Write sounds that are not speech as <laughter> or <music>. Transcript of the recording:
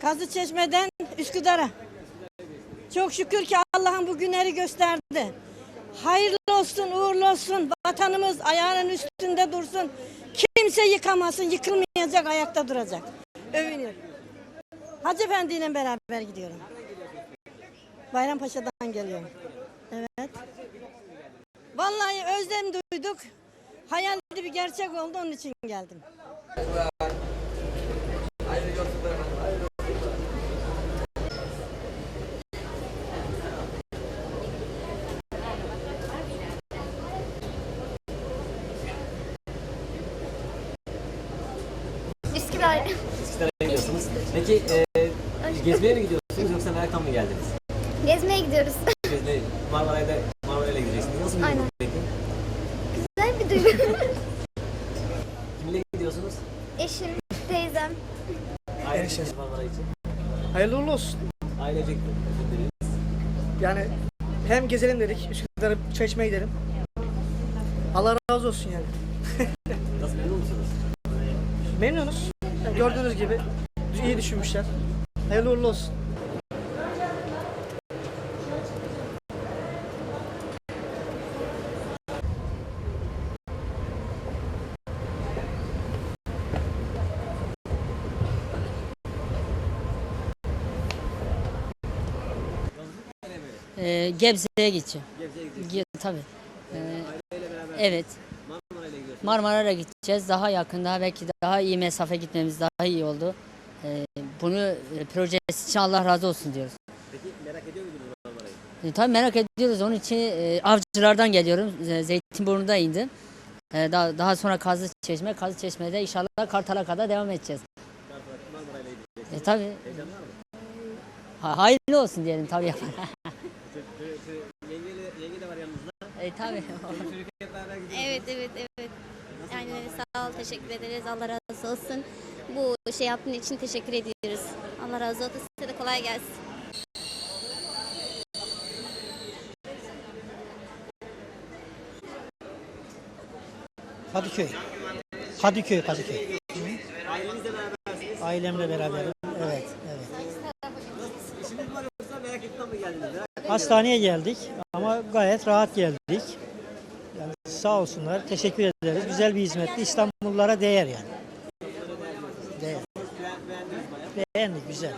Kazı Çeşme'den Üsküdar'a. Çok şükür ki Allah'ın bu günleri gösterdi. Hayırlı olsun, uğurlu olsun. Vatanımız ayağının üstünde dursun. Kimse yıkamasın, yıkılmayacak, ayakta duracak. Övünür. Hacı Efendi ile beraber gidiyorum. Bayrampaşa'dan geliyorum. Evet. Vallahi özlem duyduk. Hayal bir gerçek oldu onun için geldim. Üsküdar. Üsküdar'a gidiyorsunuz. Peki e, gezmeye mi gidiyorsunuz yoksa meraktan mı geldiniz? Gezmeye gidiyoruz. <laughs> Gezmeye Marmaray'da Marmaray'la gideceksiniz. Nasıl bir Aynen. duygu peki? Güzel bir duygu. <laughs> Kimle gidiyorsunuz? Eşim, teyzem. Aile için Marmaray için. Hayırlı uğurlu olsun. Ailecek gittiniz. Yani hem gezelim dedik, Üsküdar'a çay içmeye gidelim. Allah razı olsun yani. <laughs> Nasıl memnun musunuz? Memnunuz. Yani gördüğünüz gibi iyi düşünmüşler. Hayırlı uğurlu olsun. Ee, Gebze'ye gideceğim. Gebze'ye gidiyorsunuz. Ge- tabii. Ee, Aileyle beraber evet. Marmara'ya gideceğiz. Daha yakında belki daha iyi mesafe gitmemiz daha iyi oldu. Ee, bunu e, projesi için Allah razı olsun diyoruz. Peki merak ediyor muydunuz Marmaray'ı? E, tabii merak ediyoruz. Onun için e, avcılardan geliyorum. E, Zeytinburnu'nda indim. E, daha, daha sonra Kazlı Çeşme, Kazlı Çeşme'de inşallah Kartal'a kadar devam edeceğiz. Marmaray'la gideceksiniz. E, tabii. Mı? Ha, hayırlı olsun diyelim tabii. Yenge, yenge de var yanınızda. e, tabii. Evet, evet, evet. Sağ ol, teşekkür ederiz. Allah razı olsun. Bu şey yaptığın için teşekkür ediyoruz. Allah razı olsun. Size de kolay gelsin. Kadıköy. Kadıköy, Kadıköy. Ailenizle berabersiniz. Ailemle beraberim. Evet, evet. Hastaneye geldik ama gayet rahat geldik. Sağ olsunlar, teşekkür ederiz. Güzel bir hizmetti. İstanbullulara değer yani. Değer. Beğendik, güzel.